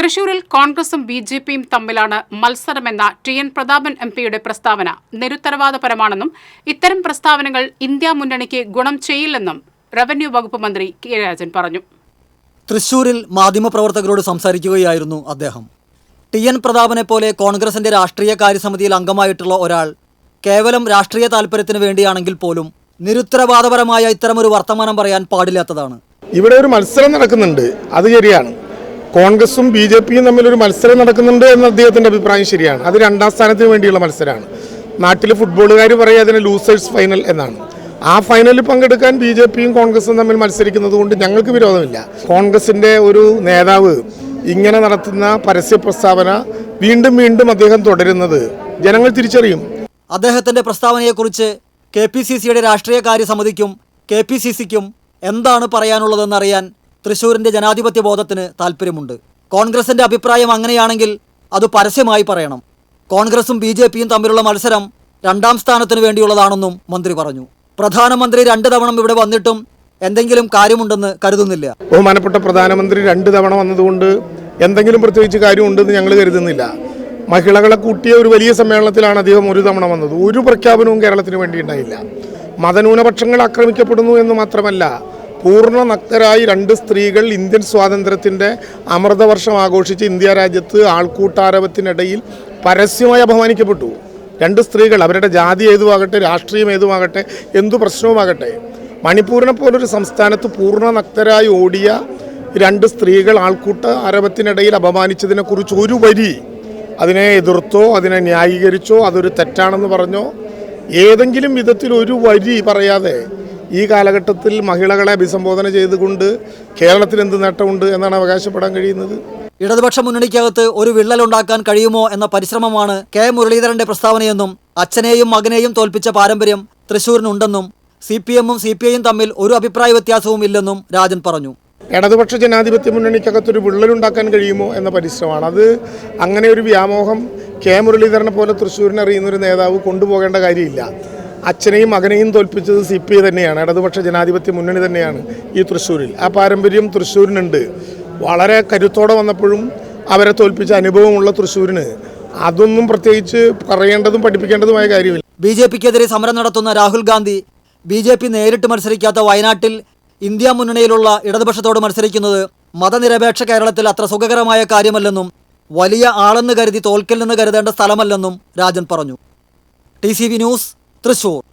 തൃശൂരിൽ കോൺഗ്രസും B J പിയും തമ്മിലാണ് മത്സരമെന്ന ടി എൻ പ്രതാപൻ എം പിയുടെ പ്രസ്താവന നിരുത്തരവാദപരമാണെന്നും ഇത്തരം പ്രസ്താവനകൾ ഇന്ത്യ മുന്നണിക്ക് ഗുണം ചെയ്യില്ലെന്നും റവന്യൂ വകുപ്പ് മന്ത്രി കെ രാജൻ പറഞ്ഞു. തൃശൂരിൽ മാധ്യമപ്രവർത്തകരോട് സംസാരിക്കുകയായിരുന്നു അദ്ദേഹം. ടി എൻ പ്രതാപനെ പോലെ കോൺഗ്രസിന്റെ രാഷ്ട്രീയ കാര്യസമിതിയിൽ അംഗമായിട്ടുള്ള ഒരാൾ കേവലം രാഷ്ട്രീയ താല്പര്യത്തിന് വേണ്ടിയാണെങ്കിൽ പോലും നിരുത്തരവാദപരമായ ഇത്തരമൊരു വർത്തമാനം പറയാൻ പാടില്ലാത്തതാണ്. ഇവിടെ ഒരു മത്സരം നടക്കുന്നുണ്ട്. അത് ശരിയാണ്. കോൺഗ്രസും ബി ജെ പിയും തമ്മിലൊരു മത്സരം നടക്കുന്നുണ്ട് എന്ന അദ്ദേഹത്തിന്റെ അഭിപ്രായം ശരിയാണ്. അത് രണ്ടാം സ്ഥാനത്തിന് വേണ്ടിയുള്ള മത്സരമാണ്. നാട്ടിലെ ഫുട്ബോളുകാർ പറയുക അതിന് ലൂസേഴ്സ് ഫൈനൽ എന്നാണ്. ആ ഫൈനലിൽ പങ്കെടുക്കാൻ ബി ജെ പിയും കോൺഗ്രസും തമ്മിൽ മത്സരിക്കുന്നത് കൊണ്ട് ഞങ്ങൾക്ക് വിരോധമില്ല. കോൺഗ്രസിന്റെ ഒരു നേതാവ് ഇങ്ങനെ നടത്തുന്ന പരസ്യ പ്രസ്താവന വീണ്ടും വീണ്ടും അദ്ദേഹം തുടരുന്നത് ജനങ്ങൾ തിരിച്ചറിയും. അദ്ദേഹത്തിന്റെ പ്രസ്താവനയെക്കുറിച്ച് കെ പി സി സിയുടെ രാഷ്ട്രീയ കാര്യസമിതിക്കും കെ പി സി സിക്കും എന്താണ് പറയാനുള്ളതെന്നറിയാൻ തൃശൂരിന്റെ ജനാധിപത്യ ബോധത്തിന് താല്പര്യമുണ്ട് കോൺഗ്രസിന്റെ അഭിപ്രായം അങ്ങനെയാണെങ്കിൽ അത് പരസ്യമായി പറയണം. കോൺഗ്രസും ബി ജെ പിയും തമ്മിലുള്ള മത്സരം രണ്ടാം സ്ഥാനത്തിന് വേണ്ടിയുള്ളതാണെന്നും മന്ത്രി പറഞ്ഞു. പ്രധാനമന്ത്രി രണ്ട് തവണ ഇവിടെ വന്നിട്ടും എന്തെങ്കിലും കാര്യമുണ്ടെന്ന് കരുതുന്നില്ല. ബഹുമാനപ്പെട്ട പ്രധാനമന്ത്രി രണ്ട് തവണ വന്നതുകൊണ്ട് എന്തെങ്കിലും പ്രത്യേകിച്ച് കാര്യമുണ്ടെന്ന് ഞങ്ങൾ കരുതുന്നില്ല. മഹിളകളെ കൂട്ടിയ ഒരു വലിയ സമ്മേളനത്തിലാണ് അദ്ദേഹം ഒരു തവണ വന്നത്. ഒരു പ്രഖ്യാപനവും കേരളത്തിന് വേണ്ടി ഉണ്ടായില്ല മതന്യൂനപക്ഷങ്ങൾ ആക്രമിക്കപ്പെടുന്നു എന്ന് മാത്രമല്ല പൂർണ നഗ്നരായി രണ്ട് സ്ത്രീകൾ ഇന്ത്യൻ സ്വാതന്ത്ര്യത്തിന്റെ അമൃതവർഷം ആഘോഷിച്ച് ഇന്ത്യ രാജ്യത്ത് ആൾക്കൂട്ടാരവത്തിനിടയിൽ പരസ്യമായി അപമാനിക്കപ്പെട്ടു. രണ്ട് സ്ത്രീകൾ അവരുടെ ജാതി ഏതുമാകട്ടെ രാഷ്ട്രീയം ഏതുമാകട്ടെ എന്തു പ്രശ്നവുമാകട്ടെ മണിപ്പൂരിനെ പോലൊരു സംസ്ഥാനത്ത് പൂർണ നഗ്നരായി ഓടിയ രണ്ട് സ്ത്രീകൾ ആൾക്കൂട്ട അരവത്തിനിടയിൽ അപമാനിച്ചതിനെക്കുറിച്ച് ഒരു വരി അതിനെ എതിർത്തോ അതിനെ ന്യായീകരിച്ചോ അതൊരു തെറ്റാണെന്ന് പറഞ്ഞോ ഏതെങ്കിലും വിധത്തിൽ ഒരു വരി പറയാതെ ഈ കാലഘട്ടത്തിൽ മഹിളകളെ അഭിസംബോധന ചെയ്തുകൊണ്ട് കേരളത്തിന് എന്ത് നേട്ടമുണ്ട് എന്നാണ് അവകാശപ്പെടാൻ കഴിയുന്നത്? ഇടതുപക്ഷ മുന്നണിക്കകത്ത് ഒരു വിള്ളലുണ്ടാക്കാൻ കഴിയുമോ എന്ന പരിശ്രമമാണ് കെ മുരളീധരന്റെ പ്രസ്താവനയെന്നും അച്ഛനെയും മകനെയും തോൽപ്പിച്ച പാരമ്പര്യം തൃശൂരിനുണ്ടെന്നും സി പി എമ്മും സി പി ഐയും തമ്മിൽ ഒരു അഭിപ്രായ വ്യത്യാസവും ഇല്ലെന്നും രാജൻ പറഞ്ഞു. ഇടതുപക്ഷ ജനാധിപത്യ മുന്നണിക്കകത്തൊരു വിള്ളലുണ്ടാക്കാൻ കഴിയുമോ എന്ന പരിശ്രമമാണ്. അത് അങ്ങനെ ഒരു വ്യാമോഹം കെ മുരളീധരനെ പോലെ തൃശ്ശൂരിനെ അറിയുന്ന ഒരു നേതാവ് കൊണ്ടുപോകേണ്ട കാര്യമില്ല. അച്ഛനെയും മകനെയും തോൽപ്പിച്ചത് സി പി ഐ തന്നെയാണ്. ഇടതുപക്ഷ ജനാധിപത്യ മുന്നണി തന്നെയാണ് ഈ തൃശ്ശൂരിൽ. ആ പാരമ്പര്യം തൃശ്ശൂരിനുണ്ട്. വളരെ കരുത്തോടെ വന്നപ്പോഴും അവരെ തോൽപ്പിച്ച അനുഭവമുള്ള തൃശ്ശൂരിന് അതൊന്നും പ്രത്യേകിച്ച് പറയേണ്ടതും പഠിപ്പിക്കേണ്ടതുമായ കാര്യമില്ല. ബി ജെ പിക്കെതിരെ സമരം നടത്തുന്ന Rahul Gandhi B J P നേരിട്ട് മത്സരിക്കാത്ത വയനാട്ടിൽ ഇന്ത്യ മുന്നണിയിലുള്ള ഇടതുപക്ഷത്തോട് മത്സരിക്കുന്നത് മതനിരപേക്ഷ കേരളത്തിൽ അത്ര സുഖകരമായ കാര്യമല്ലെന്നും വലിയ ആളെന്ന് കരുതി തോൽക്കൽ നിന്ന് കരുതേണ്ട സ്ഥലമല്ലെന്നും രാജൻ പറഞ്ഞു. T news Thrissur.